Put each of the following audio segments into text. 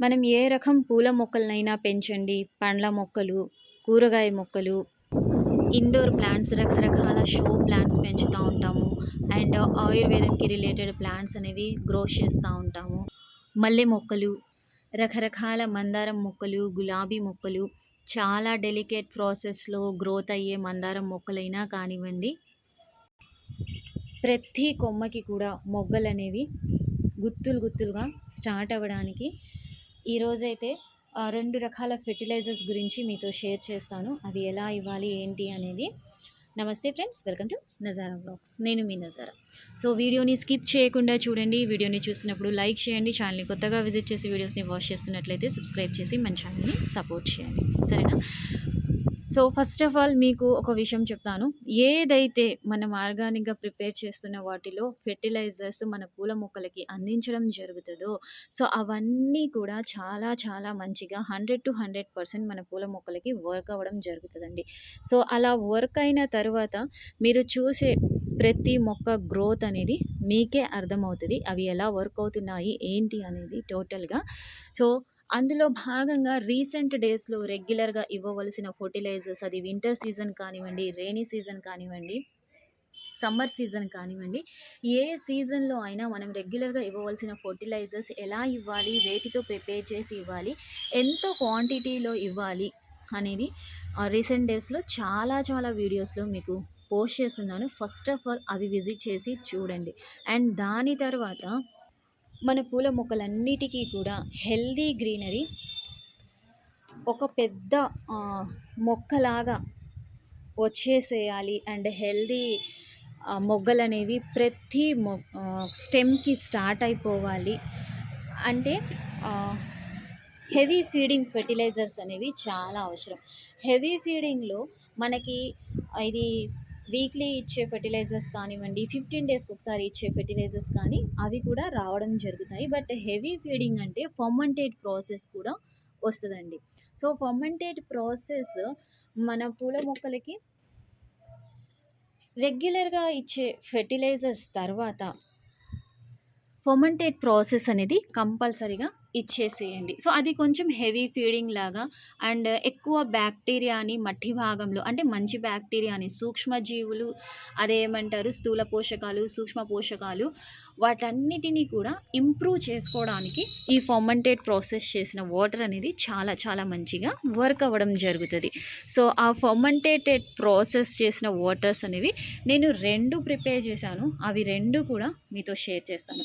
మనం ఏ రకం పూల మొక్కలనైనా పెంచండి. పండ్ల మొక్కలు కూరగాయ మొక్కలు ఇండోర్ ప్లాంట్స్ రకరకాల షో ప్లాంట్స్ పెంచుతూ ఉంటాము. అండ్ ఆయుర్వేదంకి రిలేటెడ్ ప్లాంట్స్ అనేవి గ్రో చేస్తూ ఉంటాము. మల్లె మొక్కలు రకరకాల మందారం మొక్కలు గులాబీ మొక్కలు చాలా డెలికేట్ ప్రాసెస్లో గ్రోత్ అయ్యే మందారం మొక్కలైనా కానివ్వండి. ప్రతి కొమ్మకి కూడా మొగ్గలు అనేవి గుత్తులు గుత్తులుగా స్టార్ట్ అవ్వడానికి ఈరోజైతే రెండు రకాల ఫెర్టిలైజర్స్ గురించి మీతో షేర్ చేస్తాను. అవి ఎలా ఇవ్వాలి ఏంటి అనేది. నమస్తే friends welcome to Nazara blogs. నేను మీ నజారా. సో వీడియోని స్కిప్ చేయకుండా చూడండి. వీడియోని చూసినప్పుడు లైక్ చేయండి. ఛానల్ని కొత్తగా విజిట్ చేసి వీడియోస్ని వాచ్ చేస్తున్నట్లయితే సబ్స్క్రైబ్ చేసి మన ఛానల్ని సపోర్ట్ చేయండి. సరేనా? సో ఫస్ట్ ఆఫ్ ఆల్ మీకు ఒక విషయం చెప్తాను. ఏదైతే మనం ఆర్గానిక్గా ప్రిపేర్ చేస్తున్న వాటిలో ఫెర్టిలైజర్స్ మన పూల మొక్కలకి అందించడం జరుగుతుందో సో అవన్నీ కూడా చాలా చాలా మంచిగా హండ్రెడ్ టు హండ్రెడ్ పర్సెంట్ మన పూల మొక్కలకి వర్క్ అవ్వడం జరుగుతుందండి. సో అలా వర్క్ అయిన తర్వాత మీరు చూసే ప్రతి మొక్క గ్రోత్ అనేది మీకే అర్థమవుతుంది. అవి ఎలా వర్క్ అవుతున్నాయి ఏంటి అనేది టోటల్గా. సో అందులో భాగంగా రీసెంట్ డేస్లో రెగ్యులర్గా ఇవ్వవలసిన ఫర్టిలైజర్స్ అది వింటర్ సీజన్ కానివ్వండి రెయినీ సీజన్ కానివ్వండి సమ్మర్ సీజన్ కానివ్వండి ఏ సీజన్లో అయినా మనం రెగ్యులర్గా ఇవ్వవలసిన ఫర్టిలైజర్స్ ఎలా ఇవ్వాలి వేటితో ప్రిపేర్ చేసి ఇవ్వాలి ఎంత క్వాంటిటీలో ఇవ్వాలి అనేది రీసెంట్ డేస్లో చాలా చాలా వీడియోస్లో మీకు పోస్ట్ చేస్తున్నాను. ఫస్ట్ ఆఫ్ ఆల్ అవి విజిట్ చేసి చూడండి. అండ్ దాని తర్వాత మన పూల మొక్కలన్నిటికీ కూడా హెల్దీ గ్రీనరీ ఒక పెద్ద మొక్కలాగా వచ్చేసేయాలి. అండ్ హెల్దీ మొగ్గలు అనేవి ప్రతి మొ స్టెమ్కి స్టార్ట్ అయిపోవాలి. అంటే హెవీ ఫీడింగ్ ఫెర్టిలైజర్స్ అనేవి చాలా అవసరం. హెవీ ఫీడింగ్లో మనకి ఇది వీక్లీ ఇచ్చే ఫెర్టిలైజర్స్ కానివ్వండి ఫిఫ్టీన్ డేస్కి ఒకసారి ఇచ్చే ఫెర్టిలైజర్స్ కానీ అవి కూడా రావడం జరుగుతాయి. బట్ హెవీ ఫీడింగ్ అంటే ఫర్మంటేట్ ప్రాసెస్ కూడా వస్తుందండి. సో ఫర్మంటేట్ ప్రాసెస్ మన పూల మొక్కలకి రెగ్యులర్గా ఇచ్చే ఫెర్టిలైజర్స్ తర్వాత ఫర్మెంటేట్ ప్రాసెస్ అనేది కంపల్సరీగా ఇచ్చేసేయండి. సో అది కొంచెం హెవీ ఫీడింగ్ లాగా అండ్ ఎక్కువ బ్యాక్టీరియాని మట్టి భాగంలో అంటే మంచి బ్యాక్టీరియాని సూక్ష్మజీవులు అదేమంటారు స్థూల పోషకాలు సూక్ష్మ పోషకాలు వాటన్నిటినీ కూడా ఇంప్రూవ్ చేసుకోవడానికి ఈ ఫర్మెంటేట్ ప్రాసెస్ చేసిన వాటర్ అనేది చాలా చాలా మంచిగా వర్క్ అవ్వడం జరుగుతుంది. సో ఆ ఫర్మెంటేటెడ్ ప్రాసెస్ చేసిన వాటర్స్ అనేవి నేను రెండు ప్రిపేర్ చేశాను. అవి రెండు కూడా మీతో షేర్ చేస్తాను.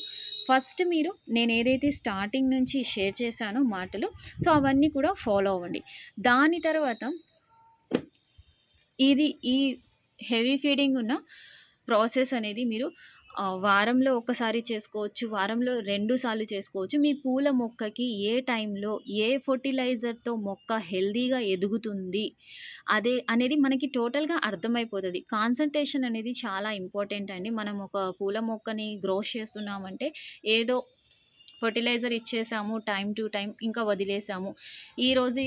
ఫస్ట్ మీరు నేను ఏదైతే స్టార్టింగ్ నుంచి షేర్ చేశానో మాటలు సో అవన్నీ కూడా ఫాలో అవ్వండి. దాని తర్వాత ఇది ఈ హెవీ ఫీడింగ్ ఉన్న ప్రాసెస్ అనేది మీరు వారంలో ఒకసారి చేసుకోవచ్చు వారంలో రెండు సార్లు చేసుకోవచ్చు. మీ పూల మొక్కకి ఏ టైంలో ఏ ఫర్టిలైజర్తో మొక్క హెల్దీగా ఎదుగుతుంది అదే అనేది మనకి టోటల్గా అర్థమైపోతుంది. కాన్సన్ట్రేషన్ అనేది చాలా ఇంపార్టెంట్ అండి. మనం ఒక పూల మొక్కని గ్రోస్ చేస్తున్నామంటే ఏదో ఫర్టిలైజర్ ఇచ్చేసాము టైం టు టైం ఇంకా వదిలేసాము. ఈరోజు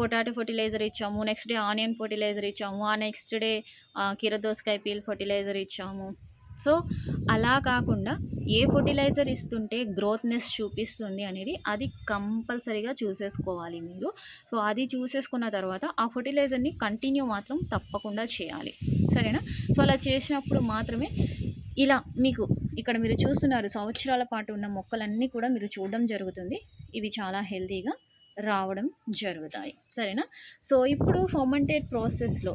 పొటాటో ఫర్టిలైజర్ ఇచ్చాము నెక్స్ట్ డే ఆనియన్ ఫర్టిలైజర్ ఇచ్చాము ఆ నెక్స్ట్ డే కీరదోసకాయ పీల్ ఫర్టిలైజర్ ఇచ్చాము. సో అలా కాకుండా ఏ ఫర్టిలైజర్ ఇస్తుంటే గ్రోత్నెస్ చూపిస్తుంది అనేది అది కంపల్సరీగా చూసేసుకోవాలి మీరు. సో అది చూసేసుకున్న తర్వాత ఆ ఫర్టిలైజర్ని కంటిన్యూ మాత్రం తప్పకుండా చేయాలి. సరేనా? సో అలా చేసినప్పుడు మాత్రమే ఇలా మీకు ఇక్కడ మీరు చూస్తున్నారు సంవత్సరాల పాటు ఉన్న మొక్కలన్నీ కూడా మీరు చూడడం జరుగుతుంది. ఇవి చాలా హెల్తీగా రావడం జరుగుతాయి. సరేనా? సో ఇప్పుడు ఫర్మెంటేడ్ ప్రాసెస్లో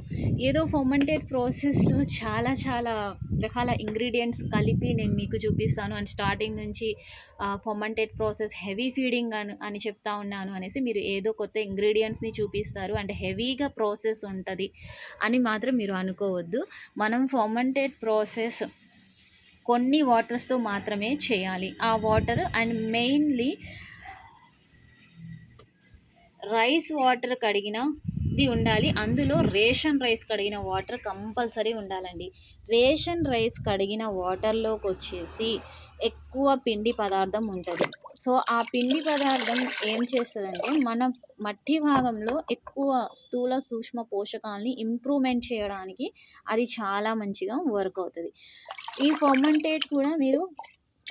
ఏదో ఫర్మెంటేడ్ ప్రాసెస్లో చాలా చాలా రకాల ఇంగ్రీడియంట్స్ కలిపి నేను మీకు చూపిస్తాను. అండ్ స్టార్టింగ్ నుంచి ఫర్మెంటేడ్ ప్రాసెస్ హెవీ ఫీడింగ్ అని అని చెప్తా ఉన్నాను అనేసి మీరు ఏదో కొత్త ఇంగ్రీడియంట్స్ని చూపిస్తారు. అండ్ హెవీగా ప్రాసెస్ ఉంటుంది అని మాత్రం మీరు అనుకోవద్దు. మనం ఫర్మెంటేడ్ ప్రాసెస్ కొన్ని వాటర్స్తో మాత్రమే చేయాలి. ఆ water and mainly rice water కడిగినది ఉండాలి. అందులో రేషన్ రైస్ కడిగిన వాటర్ కంపల్సరీ ఉండాలండి. రేషన్ రైస్ కడిగిన వాటర్లోకి వచ్చేసి ఎక్కువ పిండి పదార్థం ఉంటుంది. సో ఆ పిండి పదార్థం ఏం చేస్తుందంటే మన మట్టి భాగంలో ఎక్కువ స్థూల సూక్ష్మ పోషకాలని ఇంప్రూవ్మెంట్ చేయడానికి అది చాలా మంచిగా వర్క్ అవుతుంది. ఈ ఫర్మెంటేట్ కూడా మీరు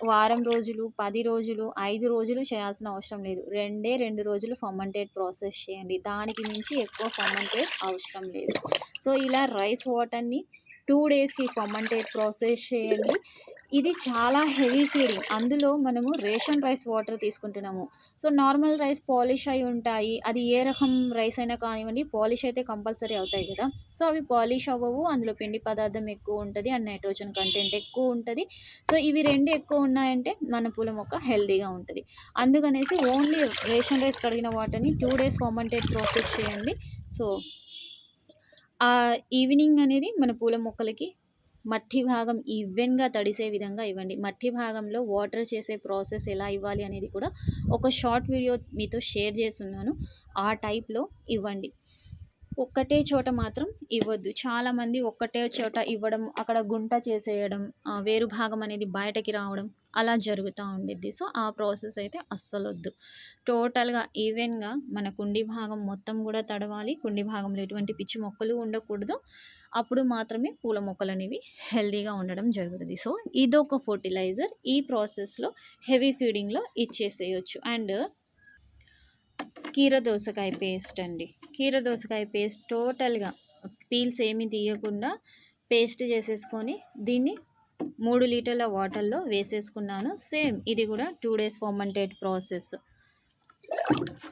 వారం రోజులు పది రోజులు ఐదు రోజులు చేయాల్సిన అవసరం లేదు. రెండే రెండు రోజులు ఫర్మంటేట్ ప్రాసెస్ చేయండి. దానికి మించి ఎక్కువ ఫర్మంటేట్ అవసరం లేదు. సో ఇలా రైస్ వాటర్ని టూ డేస్కి ఫర్మంటేట్ ప్రాసెస్ చేయండి. ఇది చాలా హెవీ ఫీడింగ్. అందులో మనము రేషన్ రైస్ వాటర్ తీసుకుంటున్నాము. సో నార్మల్ రైస్ పాలిష్ అయి ఉంటాయి. అది ఏ రకం రైస్ అయినా కానివ్వండి పాలిష్ అయితే కంపల్సరీ అవుతాయి కదా. సో అవి పాలిష్ అవ్వవు. అందులో పిండి పదార్థం ఎక్కువ ఉంటుంది అండ్ నైట్రోజన్ కంటెంట్ ఎక్కువ ఉంటుంది. సో ఇవి రెండు ఎక్కువ ఉన్నాయంటే మన పూల మొక్క హెల్దీగా ఉంటుంది. అందుకనేసి ఓన్లీ రేషన్ రైస్ కడిగిన వాటర్ని టూ డేస్ ఫర్మంటేట్ ప్రాసెస్ చేయండి. సో ఈవినింగ్ అనేది మన పూల మొక్కలకి మట్టి భాగం ఈవెన్గా తడిసే విధంగా ఇవ్వండి. మట్టి భాగంలో వాటర్ చేసే ప్రాసెస్ ఎలా ఇవ్వాలి అనేది కూడా ఒక షార్ట్ వీడియో మీతో షేర్ చేస్తున్నాను. ఆ టైప్లో ఇవ్వండి. ఒక్కటే చోట మాత్రం ఇవ్వద్దు. చాలామంది ఒక్కటే చోట ఇవ్వడం అక్కడ గుంట చేసేయడం వేరు భాగం అనేది బయటకి రావడం అలా జరుగుతూ ఉండిద్ది. సో ఆ ప్రాసెస్ అయితే అస్సలు వద్దు టోటల్గా ఈవెన్గా మన కుండి భాగం మొత్తం కూడా తడవాలి. కుండి భాగంలో ఎటువంటి పిచ్చి మొక్కలు ఉండకూడదు. అప్పుడు మాత్రమే పూల మొక్కలు అనేవి హెల్దీగా ఉండడం జరుగుతుంది. సో ఇదొక ఫర్టిలైజర్. ఈ ప్రాసెస్లో హెవీ ఫీడింగ్లో ఇచ్చేసేయచ్చు. అండ్ కీర దోసకాయ పేస్ట్ అండి. కీర దోసకాయ పేస్ట్ టోటల్గా పీల్స్ ఏమి తీయకుండా పేస్ట్ చేసేసుకొని దీన్ని మూడు లీటర్ల వాటర్లో వేసేసుకున్నాను. సేమ్ ఇది కూడా టూ డేస్ ఫర్మంటేట్ ప్రాసెస్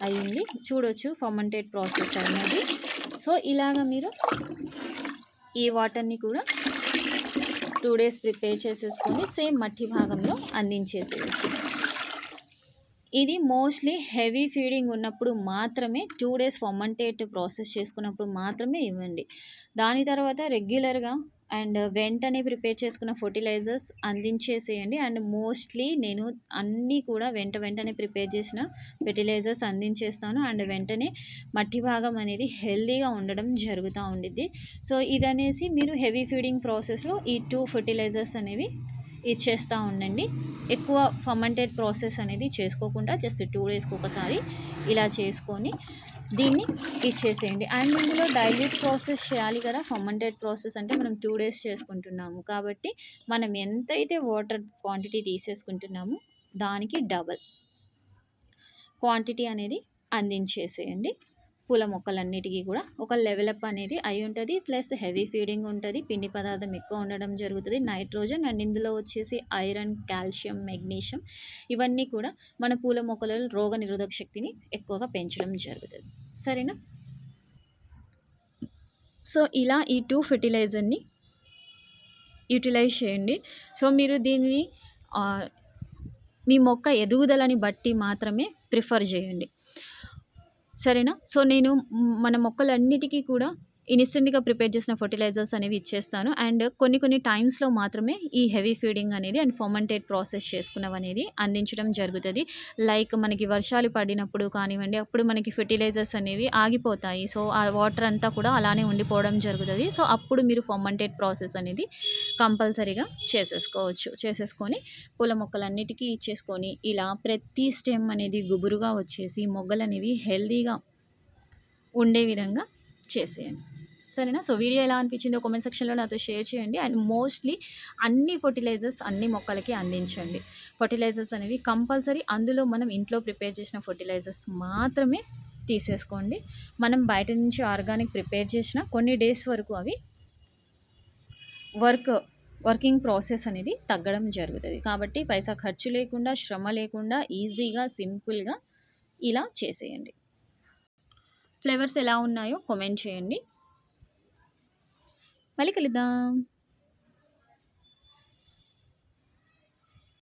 అయ్యింది. చూడొచ్చు ఫర్మంటేట్ ప్రాసెస్ అనేది. సో ఇలాగ మీరు ఈ వాటర్ని కూడా టూ డేస్ ప్రిపేర్ చేసేసుకొని సేమ్ మట్టి భాగంలో అందించేసేయచ్చు. ఇది మోస్ట్లీ హెవీ ఫీడింగ్ ఉన్నప్పుడు మాత్రమే టూ డేస్ ఫర్మంటేట్ ప్రాసెస్ చేసుకున్నప్పుడు మాత్రమే ఇవ్వండి. దాని తర్వాత రెగ్యులర్గా అండ్ వెంటనే ప్రిపేర్ చేసుకున్న ఫర్టిలైజర్స్ అందించేసేయండి. అండ్ మోస్ట్లీ నేను అన్నీ కూడా వెంట వెంటనే ప్రిపేర్ చేసిన ఫెర్టిలైజర్స్ అందించేస్తాను. అండ్ వెంటనే మట్టి భాగం అనేది హెల్దీగా ఉండడం జరుగుతూ ఉండిద్ది. సో ఇదనేసి మీరు హెవీ ఫీడింగ్ ప్రాసెస్లో ఈ టూ ఫర్టిలైజర్స్ అనేవి ఇచ్చేస్తూ ఉండండి. ఎక్కువ ఫర్మెంటెడ్ ప్రాసెస్ అనేది చేసుకోకుండా జస్ట్ టూ డేస్కి ఒకసారి ఇలా చేసుకొని దీన్ని ఇచ్చేసేయండి. అండ్ ఇందులో డైల్యూట్ ప్రాసెస్ చేయాలి కదా. ఫర్మెంటెడ్ ప్రాసెస్ అంటే మనం టూ డేస్ చేసుకుంటున్నాము. కాబట్టి మనం ఎంతైతే వాటర్ క్వాంటిటీ తీసేసుకుంటున్నామో దానికి డబల్ క్వాంటిటీ అనేది అందించేసేయండి. పూల మొక్కలన్నిటికీ కూడా ఒక లెవెలప్ అనేది అయి ఉంటుంది. ప్లస్ హెవీ ఫీడింగ్ ఉంటుంది. పిండి పదార్థం ఎక్కువ ఉండడం జరుగుతుంది. నైట్రోజన్ అండ్ ఇందులో వచ్చేసి ఐరన్ కాల్షియం మెగ్నీషియం ఇవన్నీ కూడా మన పూల మొక్కలలో రోగ నిరోధక శక్తిని ఎక్కువగా పెంచడం జరుగుతుంది. సరేనా? సో ఇలా ఈ టూ ఫెర్టిలైజర్ని యూటిలైజ్ చేయండి. సో మీరు దీన్ని మీ మొక్క ఎదుగుదలని బట్టి మాత్రమే ప్రిఫర్ చేయండి. సరేనా? సో నేను మన మొక్కలన్నిటికీ కూడా ఇన్స్టెంట్గా ప్రిపేర్ చేసిన ఫర్టిలైజర్స్ అనేవి ఇచ్చేస్తాను. అండ్ కొన్ని కొన్ని టైమ్స్లో మాత్రమే ఈ హెవీ ఫీడింగ్ అనేది అండ్ ఫర్మంటేట్ ప్రాసెస్ చేసుకున్నవి అనేది అందించడం జరుగుతుంది. లైక్ మనకి వర్షాలు పడినప్పుడు కానివ్వండి అప్పుడు మనకి ఫెర్టిలైజర్స్ అనేవి ఆగిపోతాయి. సో ఆ వాటర్ అంతా కూడా అలానే ఉండిపోవడం జరుగుతుంది. సో అప్పుడు మీరు ఫర్మంటేట్ ప్రాసెస్ అనేది కంపల్సరీగా చేసేసుకోవచ్చు. చేసేసుకొని పూల మొక్కలన్నిటికీ ఇచ్చేసుకొని ఇలా ప్రతి స్టెమ్ అనేది గుబురుగా వచ్చేసి మొగ్గలు అనేవి హెల్దీగా ఉండే విధంగా చేసేయండి. సరేనా? సో వీడియో ఎలా అనిపించిందో కామెంట్ సెక్షన్లో నాతో షేర్ చేయండి. అండ్ మోస్ట్లీ అన్ని ఫర్టిలైజర్స్ అన్ని మొక్కలకి అందించండి. ఫర్టిలైజర్స్ అనేవి కంపల్సరీ అందులో మనం ఇంట్లో ప్రిపేర్ చేసిన ఫర్టిలైజర్స్ మాత్రమే తీసేసుకోండి. మనం బయట నుంచి ఆర్గానిక్ ప్రిపేర్ చేసిన కొన్ని డేస్ వరకు అవి వర్క్ వర్కింగ్ ప్రాసెస్ అనేది తగ్గడం జరుగుతుంది. కాబట్టి పైసా ఖర్చు లేకుండా శ్రమ లేకుండా ఈజీగా సింపుల్గా ఇలా చేసేయండి. ఫ్లేవర్స్ ఎలా ఉన్నాయో కామెంట్ చేయండి. మళ్ళీ కలుద్దాం.